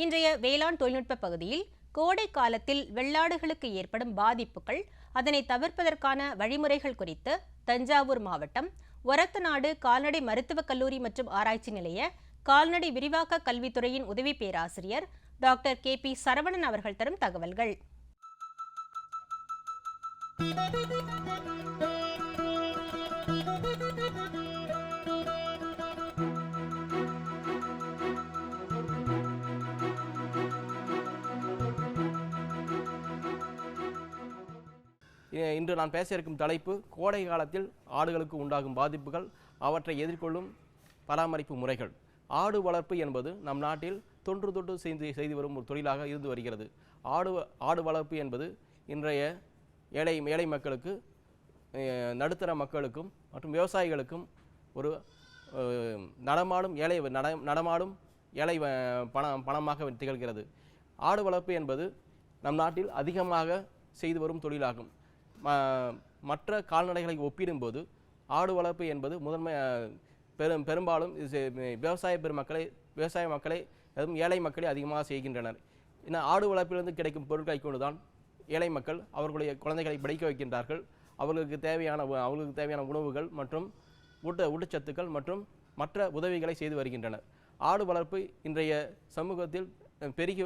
இன்றைய வேளாண் தொழில்நுட்ப பகுதியில் கோடை காலத்தில் வெள்ளாடுகளுக்கு ஏற்படும் பாதிப்புகள் அதனை தவிர்ப்பதற்கான வழிமுறைகள் குறித்து தஞ்சாவூர் மாவட்டம் ஒரத்தநாடு கால்நடை மருத்துவக் கல்லூரி மற்றும் ஆராய்ச்சி நிலைய கால்நடை விரிவாக்க கல்வித்துறையின் உதவி பேராசிரியர் டாக்டர் கே பி சரவணன் அவர்கள் தரும் தகவல்கள். இ- இன்று நான் பேச இருக்கும் தலைப்பு கோடை காலத்தில் ஆடுகளுக்கு உண்டாகும் பாதிப்புகள் அவற்றை எதிர்கொள்ளும் பராமரிப்பு முறைகள். ஆடு வளர்ப்பு என்பது நம் நாட்டில் தொன்று தொட்டு செய்து செய்து வரும் ஒரு தொழிலாக இருந்து வருகிறது. ஆடு வ- ஆடு வளர்ப்பு என்பது இன்றைய ஏழை ஏழை மக்களுக்கு நடுத்தர மக்களுக்கும் மற்றும் விவசாயிகளுக்கும் ஒரு நடமாடும் ஏழை நட நடமாடும் ஏழை பணம் பணமாக திகழ்கிறது. ஆடு வளர்ப்பு என்பது நம் நாட்டில் அதிகமாக செய்து வரும் தொழிலாகும். மற்ற கால்நடைகளை ஒப்பிடும்போது ஆடு வளர்ப்பு என்பது முதன்மை பெரும் பெரும்பாலும் விவசாய பெருமக்களை விவசாய மக்களை அதுவும் ஏழை மக்களே அதிகமாக செய்கின்றனர். ஏன்னா ஆடு வளர்ப்பிலிருந்து கிடைக்கும் பொருட்களை கொண்டுதான் ஏழை மக்கள் அவர்களுடைய குழந்தைகளை படிக்க வைக்கின்றார்கள். அவர்களுக்கு தேவையான அவர்களுக்கு தேவையான உணவுகள் மற்றும் ஊட்ட ஊட்டச்சத்துக்கள் மற்றும் மற்ற உதவிகளை செய்து வருகின்றனர். ஆடு வளர்ப்பு இன்றைய சமூகத்தில் பெருகி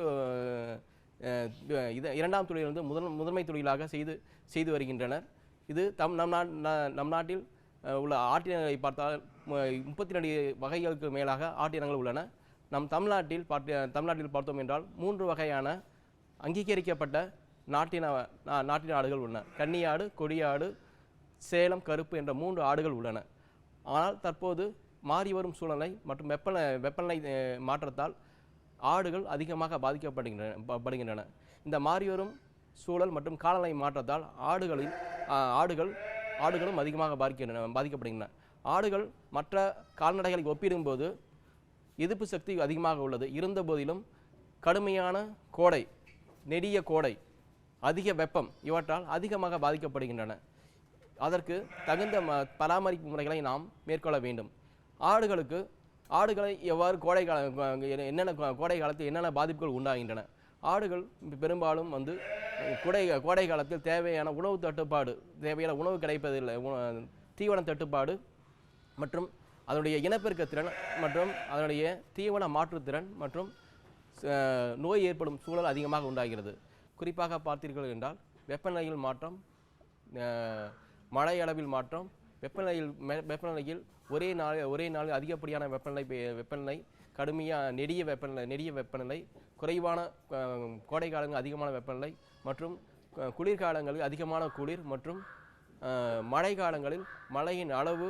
இது இரண்டாம் வந்து முதன் முதன்மை தொழிலாக செய்து செய்து வருகின்றனர். இது தம் நம் நாட் நம் நாட்டில் உள்ள ஆட்டினங்களை பார்த்தால் முப்பத்தி ரெண்டு வகைகளுக்கு மேலாக ஆட்டினங்கள் உள்ளன. நம் தமிழ்நாட்டில் பார்த்த தமிழ்நாட்டில் பார்த்தோம் என்றால் மூன்று வகையான அங்கீகரிக்கப்பட்ட நாட்டின நாட்டின ஆடுகள் உள்ளன. கன்னியாடு கொடியாடு சேலம் கருப்பு என்ற மூன்று ஆடுகள் உள்ளன. ஆனால் தற்போது மாறி வரும் சூழ்நிலை மற்றும் வெப்பநிலை வெப்பநிலை மாற்றத்தால் ஆடுகள் அதிகமாக பாதிக்கப்படுகின்றன படுகின்றன. இந்த மாறிவரும் சூழல் மற்றும் காலநிலை மாற்றத்தால் ஆடுகளில் ஆடுகள் ஆடுகளும் அதிகமாக பாதிக்கின்றன பாதிக்கப்படுகின்றன. ஆடுகள் மற்ற கால்நடைகளை ஒப்பிடும்போது எதிர்ப்பு சக்தி அதிகமாக உள்ளது. இருந்த போதிலும் கடுமையான கோடை நெடிய கோடை அதிக வெப்பம் இவற்றால் அதிகமாக பாதிக்கப்படுகின்றன. அதற்கு தகுந்த ம பராமரிப்பு முறைகளை நாம் மேற்கொள்ள வேண்டும். ஆடுகளுக்கு ஆடுகளை எவ்வாறு கோடை கால என்னென்ன கோடை காலத்தில் என்னென்ன பாதிப்புகள் உண்டாகின்றன? ஆடுகள் பெரும்பாலும் வந்து கோடை கோடை காலத்தில் தேவையான உணவு தட்டுப்பாடு தேவையான உணவு கிடைப்பதில்லை. தீவன தட்டுப்பாடு மற்றும் அதனுடைய இனப்பெருக்க திறன் மற்றும் அதனுடைய தீவன மாற்றுத்திறன் மற்றும் நோய் ஏற்படும் சூழல் அதிகமாக உண்டாகிறது. குறிப்பாக பார்த்தீர்கள் என்றால் வெப்பநிலையில் மாற்றம் மழை அளவில் மாற்றம் வெப்பநிலையில் வெப்பநிலையில் ஒரே நாள் ஒரே நாள் அதிகப்படியான வெப்பநிலை வெப்பநிலை கடுமையாக நெடிய வெப்பநிலை நெடிய வெப்பநிலை குறைவான கோடை காலங்கள் அதிகமான வெப்பநிலை மற்றும் குளிர்காலங்களில் அதிகமான குளிர் மற்றும் மழை காலங்களில் மழையின் அளவு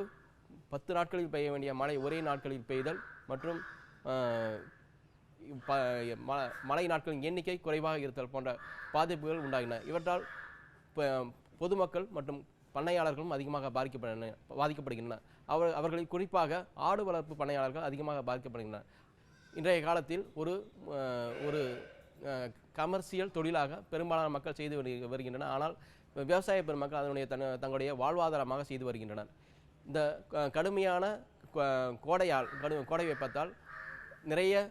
பத்து நாட்களில் பெய்ய வேண்டிய மழை ஒரே நாட்களில் பெய்தல் மற்றும் ப- ம- மழை நாட்களின் எண்ணிக்கை குறைவாக இருத்தல் போன்ற பாதிப்புகள் உண்டாகின இவற்றால் பொதுமக்கள் மற்றும் பண்ணையாளர்களும் அதிகமாக பாதிக்கப்பட பாதிக்கப்படுகின்றன அவர் அவர்களில் குறிப்பாக ஆடு வளர்ப்பு பணியாளர்கள் அதிகமாக பாதிக்கப்படுகின்றனர். இன்றைய காலத்தில் ஒரு ஒரு கமர்ஷியல் தொழிலாக பெரும்பாலான மக்கள் செய்து வருகின்றனர். ஆனால் விவசாய பெருமக்கள் அதனுடைய தன் தங்களுடைய வாழ்வாதாரமாக செய்து வருகின்றனர். இந்த கடுமையான கோ- கோடையால் கடு கோடை வெப்பத்தால் நிறைய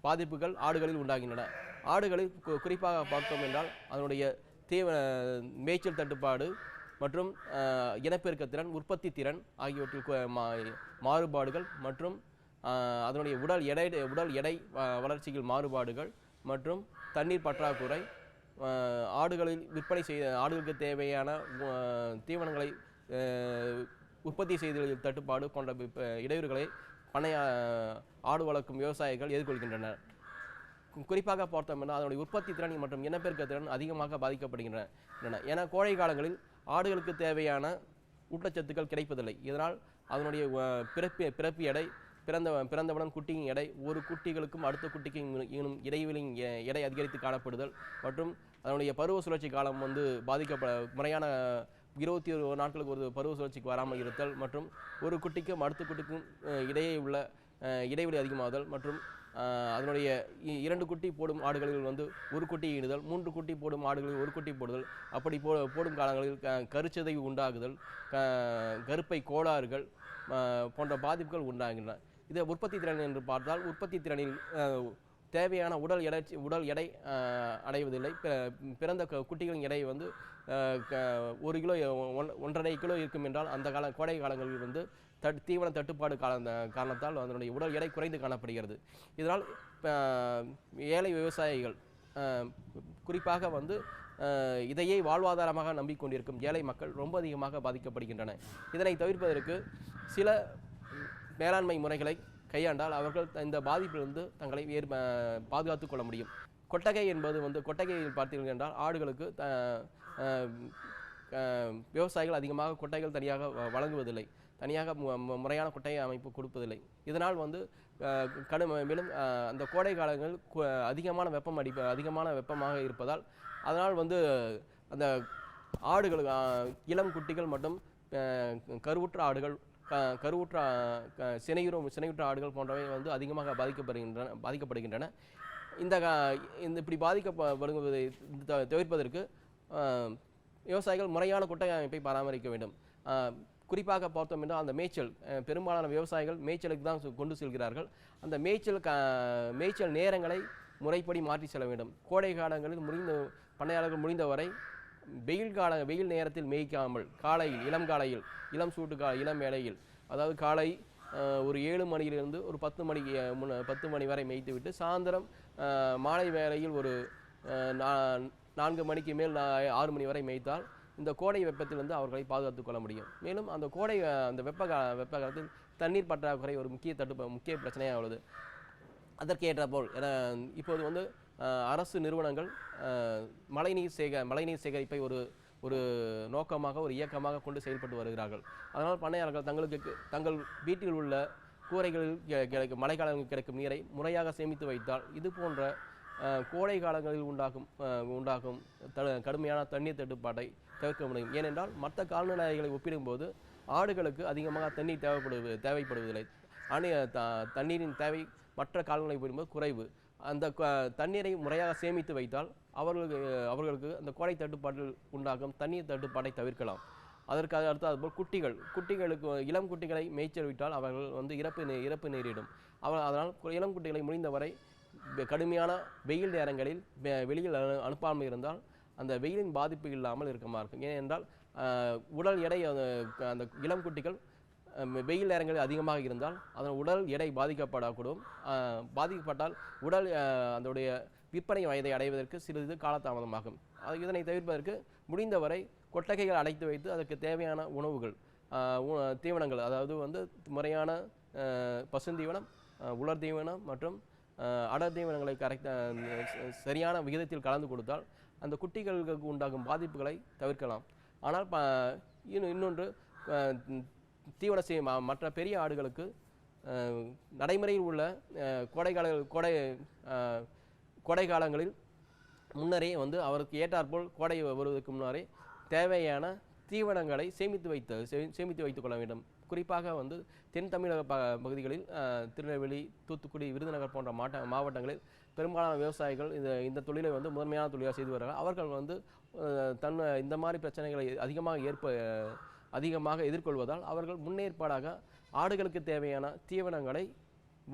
பாதிப்புகள் ஆடுகளில் உண்டாகின்றன. ஆடுகளில் குறிப்பாக பார்த்தோம் என்றால் அதனுடைய தீவன மேய்ச்சல் தட்டுப்பாடு மற்றும் இனப்பெருக்க இனப்பெருக்கத்திறன் உற்பத்தி திறன் ஆகியவற்றில் மாறுபாடுகள் மற்றும் அதனுடைய உடல் எடை உடல் எடை வ- வளர்ச்சியில் மாறுபாடுகள் மற்றும் தண்ணீர் பற்றாக்குறை ஆடுகளில் விற்பனை செய்ய ஆடுகளுக்கு தேவையான தீவனங்களை உற்பத்தி செய்தலில் தட்டுப்பாடு போன்ற இடையூறுகளை பண்ணை ஆடு வளர்க்கும் விவசாயிகள் எதிர்கொள்கின்றனர். குறிப்பாக பார்த்தோம்னா அதனுடைய உற்பத்தி திறன் மற்றும் இனப்பெருக்க திறன் அதிகமாக பாதிக்கப்படுகின்றன. ஏன்னா கோடை காலங்களில் ஆடுகளுக்கு தேவையான ஊட்டச்சத்துக்கள் கிடைப்பதில்லை. இதனால் அதனுடைய பிறப்பு பிறப்பு எடை பிறந்த பிறந்தவுடன் குட்டியின் எடை ஒரு குட்டிகளுக்கும் அடுத்த குட்டிக்கும் இனும் இடைவெளியின் எடை அதிகரித்து காணப்படுதல் மற்றும் அதனுடைய பருவ சுழற்சி காலம் வந்து பாதிக்கப்பட முறையான இருபத்தி ஒரு நாட்களுக்கு ஒரு பருவ சுழற்சிக்கு வராமல் இருத்தல் மற்றும் ஒரு குட்டிக்கும் அடுத்த குட்டிக்கும் இடையே உள்ள இடைவெளி அதிகமாதல் மற்றும் அதனுடைய இ- இரண்டு குட்டி போடும் ஆடுகளில் வந்து ஒரு குட்டி ஈனுதல் மூன்று குட்டி போடும் ஆடுகளில் ஒரு குட்டி போடுதல். அப்படி போ போடும் காலங்களில் க உண்டாகுதல் கருப்பை கோளாறுகள் போன்ற பாதிப்புகள் உண்டாகின்றன. இதை உற்பத்தி திறன் என்று பார்த்தால் உற்பத்தி திறனில் தேவையான உடல் எடை உடல் எடை அடைவதில்லை. பிறந்த குட்டிகளின் எடை வந்து க- ஒரு கிலோ ஒன் ஒன்றரை கிலோ இருக்கும் என்றால் அந்த கால கோடை காலங்களில் வந்து தட் தீவன தட்டுப்பாடு கால காரணத்தால் அதனுடைய உடல் எடை குறைந்து காணப்படுகிறது. இதனால் ஏழை விவசாயிகள் குறிப்பாக வந்து இதையே வாழ்வாதாரமாக நம்பிக்கொண்டிருக்கும் ஏழை மக்கள் ரொம்ப அதிகமாக பாதிக்கப்படுகின்றன. இதனை தவிர்ப்பதற்கு சில மேலாண்மை முறைகளை கையாண்டால் அவர்கள் இந்த பாதிப்பிலிருந்து தங்களை ஏற் பாதுகாத்து கொள்ள முடியும். கொட்டகை என்பது வந்து கொட்டகையில் பார்த்தீர்கள் என்றால் ஆடுகளுக்கு த- விவசாயிகள் அதிகமாக கொட்டைகள் தனியாக வ- வழங்குவதில்லை. தனியாக முறையான குட்டை அமைப்பு கொடுப்பதில்லை. இதனால் வந்து கடும் மேலும் அந்த கோடை காலங்கள் கு- அதிகமான வெப்பம் அடிப்ப அதிகமான வெப்பமாக இருப்பதால் அதனால் வந்து அந்த ஆடுகள் இளம் குட்டிகள் மற்றும் கருவுற்ற ஆடுகள் கருவுற்ற சினையுறும் சினையுற்ற ஆடுகள் போன்றவை வந்து அதிகமாக பாதிக்கப்படுகின்றன பாதிக்கப்படுகின்றன. இந்த கா- இந்த இப்படி பாதிக்கப்படுவதை த- தவிர்ப்பதற்கு விவசாயிகள் முறையான குட்டை அமைப்பை பராமரிக்க வேண்டும். குறிப்பாக பார்த்தோம் என்றால் அந்த மேய்ச்சல் பெரும்பாலான விவசாயிகள் மேய்ச்சலுக்கு தான் கொண்டு செல்கிறார்கள். அந்த மேய்ச்சல் க மேய்ச்சல் நேரங்களை முறைப்படி மாற்றி செல்ல வேண்டும். கோடை காலங்களில் முடிந்த பண்ணையாளர்கள் முடிந்தவரை வெயில் கால வெயில் நேரத்தில் மேய்க்காமல் காலையில் இளம் காலையில் இளம் சூட்டு கா இளம் வேளையில் அதாவது காலை ஒரு ஏழு மணியிலிருந்து ஒரு பத்து மணிக்கு முன்ன பத்து மணி வரை மேய்த்துவிட்டு சாயந்தரம் மாலை வேளையில் ஒரு நா- நான்கு மணிக்கு மேல் ஆறு மணி வரை மேய்த்தால் இந்த கோடை வெப்பத்திலிருந்து அவர்களை பாதுகாத்துக் கொள்ள முடியும். மேலும் அந்த கோடை அந்த வெப்ப கா வெப்ப காலத்தில் தண்ணீர் பற்றாக்குறை ஒரு முக்கிய தட்டு முக்கிய பிரச்சனையாக உள்ளது போல் என இப்போது வந்து அரசு நிறுவனங்கள் மழைநீர் சேக மழைநீர் சேகரிப்பை ஒரு ஒரு நோக்கமாக ஒரு இயக்கமாக கொண்டு செயல்பட்டு வருகிறார்கள். அதனால் பண்ணையாளர்கள் தங்களுக்கு தங்கள் வீட்டில் உள்ள கூரைகளில் கிடைக்கும் மழைக்காலங்களில் கிடைக்கும் நீரை முறையாக சேமித்து வைத்தால் இது போன்ற கோடை காலங்களில் உண்டாகும் உண்டாகும் த கடுமையான தண்ணீர் தட்டுப்பாட்டை தவிர்க்க முடியும். ஏனென்றால் மற்ற கால்நடைகளை ஒப்பிடும்போது ஆடுகளுக்கு அதிகமாக தண்ணீர் தேவைப்படுவது தேவைப்படுவதில்லை. அணி த- தண்ணீரின் தேவை மற்ற கால்நடை ஒப்பிடும்போது குறைவு. அந்த தண்ணீரை முறையாக சேமித்து வைத்தால் அவர்களுக்கு அவர்களுக்கு அந்த கோடை தட்டுப்பாட்டில் உண்டாகும் தண்ணீர் தட்டுப்பாட்டை தவிர்க்கலாம். அதற்காக அடுத்து அதுபோல் குட்டிகள் குட்டிகளுக்கு இளம் குட்டிகளை மேய்ச்சல் விட்டால் அவர்கள் வந்து இறப்பு நே- இறப்பு நேரிடும். அவர் அதனால் இளம் குட்டிகளை முடிந்தவரை கடுமையான வெயில் நேரங்களில் வெளியில் அனு- அனுப்பாமல் இருந்தால் அந்த வெயிலின் பாதிப்பு இல்லாமல் இருக்கமா இருக்கும். ஏனென்றால் உடல் எடை அந்த- இளம் குட்டிகள் வெயில் நேரங்களில் அதிகமாக இருந்தால் அதன் உடல் எடை பாதிக்கப்படக்கூடும். பாதிக்கப்பட்டால் உடல் அதனுடைய விற்பனை வயதை அடைவதற்கு சிறிது காலதாமதமாகும். அது இதனை தவிர்ப்பதற்கு முடிந்தவரை கொட்டகைகள் அடைத்து வைத்து அதற்கு தேவையான உணவுகள் தீவனங்கள் அதாவது வந்து முறையான பசுந்தீவனம் உலர் தீவனம் மற்றும் அடர் தீவனங்களை கரெக்ட் சரியான விகிதத்தில் கலந்து கொடுத்தால் அந்த குட்டிகளுக்கு உண்டாகும் பாதிப்புகளை தவிர்க்கலாம். ஆனால் ப இன்னும் இன்னொன்று தீவன செய் மற்ற பெரிய ஆடுகளுக்கு நடைமுறையில் உள்ள கோடைக்கால கோடை ஆஹ், கோடை காலங்களில் முன்னரே வந்து அவருக்கு ஏற்றாற்போல் கோடை வருவதற்கு முன்னரே தேவையான தீவனங்களை சேமித்து வைத்து சே- சேமித்து வைத்துக் கொள்ள வேண்டும். குறிப்பாக வந்து தென் தமிழக ப பகுதிகளில் திருநெல்வேலி தூத்துக்குடி விருதுநகர் போன்ற மாட்ட மாவட்டங்களில் பெரும்பாலான விவசாயிகள் இந்த இந்த தொழிலை வந்து முதன்மையான தொழிலாக செய்து வருகிறார்கள். அவர்கள் வந்து தன் இந்த மாதிரி பிரச்சனைகளை அதிகமாக ஏற்ப அதிகமாக எதிர்கொள்வதால் அவர்கள் முன்னேற்பாடாக ஆடுகளுக்கு தேவையான தீவனங்களை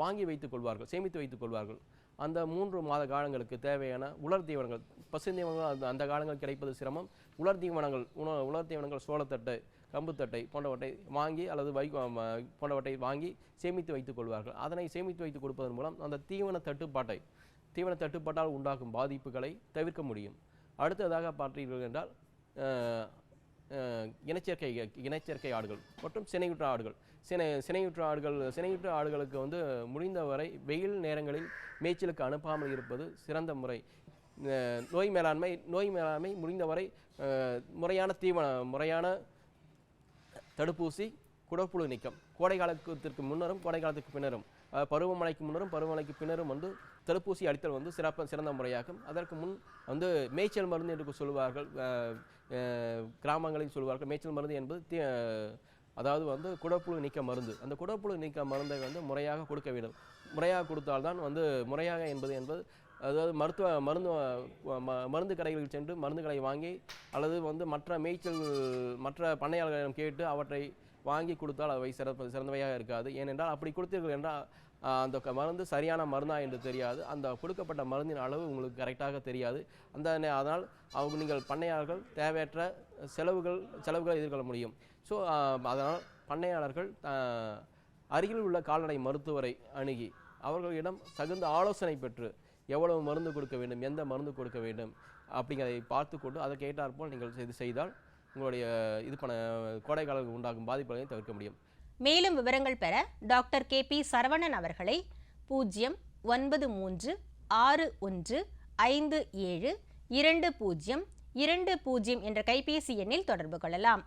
வாங்கி வைத்துக் கொள்வார்கள் சேமித்து வைத்துக் கொள்வார்கள். அந்த மூன்று மாத காலங்களுக்கு தேவையான உலர் தீவனங்கள் பசுந்தீவனங்கள் அந்த அந்த காலங்கள் கிடைப்பது சிரமம். உலர் தீவனங்கள் உண உலர் தீவனங்கள் சோளத்தட்டு கம்புத்தட்டை போன்றவற்றை வாங்கி அல்லது வை போன்றவற்றை வாங்கி சேமித்து வைத்துக் கொள்வார்கள். அதனை சேமித்து வைத்து கொடுப்பதன் மூலம் அந்த தீவன தட்டுப்பாட்டை தீவன தட்டுப்பாட்டால் உண்டாகும் பாதிப்புகளை தவிர்க்க முடியும். அடுத்ததாக பார்த்தீர்கள் என்றால் இனச்சேர்க்கை இனச்சேர்க்கை ஆடுகள் மற்றும் சினையுற்ற ஆடுகள். சினை சினையுற்ற ஆடுகள் சினையுற்ற ஆடுகளுக்கு வந்து முடிந்தவரை வெயில் நேரங்களில் மேய்ச்சலுக்கு அனுப்பாமல் இருப்பது சிறந்த முறை. நோய் மேலாண்மை நோய் மேலாண்மை முடிந்தவரை முறையான தீவன முறையான தடுப்பூசி குடற்புழு நீக்கம். கோடை காலத்திற்கு முன்னரும் கோடை காலத்துக்கு பின்னரும் பருவமழைக்கு முன்னரும் பருவமழைக்கு பின்னரும் வந்து தடுப்பூசி அடித்தல் வந்து சிறப்ப சிறந்த முறையாகும். அதற்கு முன் வந்து மேய்ச்சல் மருந்து என்று சொல்லுவார்கள். கிராமங்களில் சொல்லுவார்கள். மேய்ச்சல் மருந்து என்பது அதாவது வந்து குடப்புழு நீக்க மருந்து. அந்த குடப்புழு நீக்க மருந்தை வந்து முறையாக கொடுக்க வேண்டும். முறையாக கொடுத்தால்தான் வந்து முறையாக என்பது என்பது அதாவது மருத்துவ மருந்து ம- மருந்து கடைகளுக்கு சென்று மருந்துகளை வாங்கி அல்லது வந்து மற்ற மேய்ச்சல் மற்ற பண்ணையாளர்களிடம் கேட்டு அவற்றை வாங்கி கொடுத்தால் அவை சிறப்பு சிறந்தவையாக இருக்காது. ஏனென்றால் அப்படி கொடுத்தீர்கள் என்றால் அந்த மருந்து சரியான மருந்தா என்று தெரியாது. அந்த கொடுக்கப்பட்ட மருந்தின் அளவு உங்களுக்கு கரெக்டாக தெரியாது. அந்த அதனால் அவங்க நீங்கள் பண்ணையாளர்கள் தேவையற்ற செலவுகள் செலவுகளை எதிர்கொள்ள முடியும். ஸோ அதனால் பண்ணையாளர்கள் அருகில் உள்ள கால்நடை மருத்துவரை அணுகி அவர்களிடம் தகுந்த ஆலோசனை பெற்று எவ்வளவு மருந்து கொடுக்க வேண்டும் எந்த மருந்து கொடுக்க வேண்டும் அப்படிங்கிறதை பார்த்து கொண்டு அதற்கு ஏற்றாற்போல் நீங்கள் இது செய்தால் உங்களுடைய இது பண்ண கோடை காலம் உண்டாகும் பாதிப்புகளை தவிர்க்க முடியும். மேலும் விவரங்கள் பெற டாக்டர் கே பி சரவணன் அவர்களை பூஜ்ஜியம் ஒன்பது மூன்று ஆறு ஒன்று ஐந்து ஏழு இரண்டு பூஜ்ஜியம் இரண்டு பூஜ்ஜியம் என்ற கைபேசி எண்ணில் தொடர்பு கொள்ளலாம்.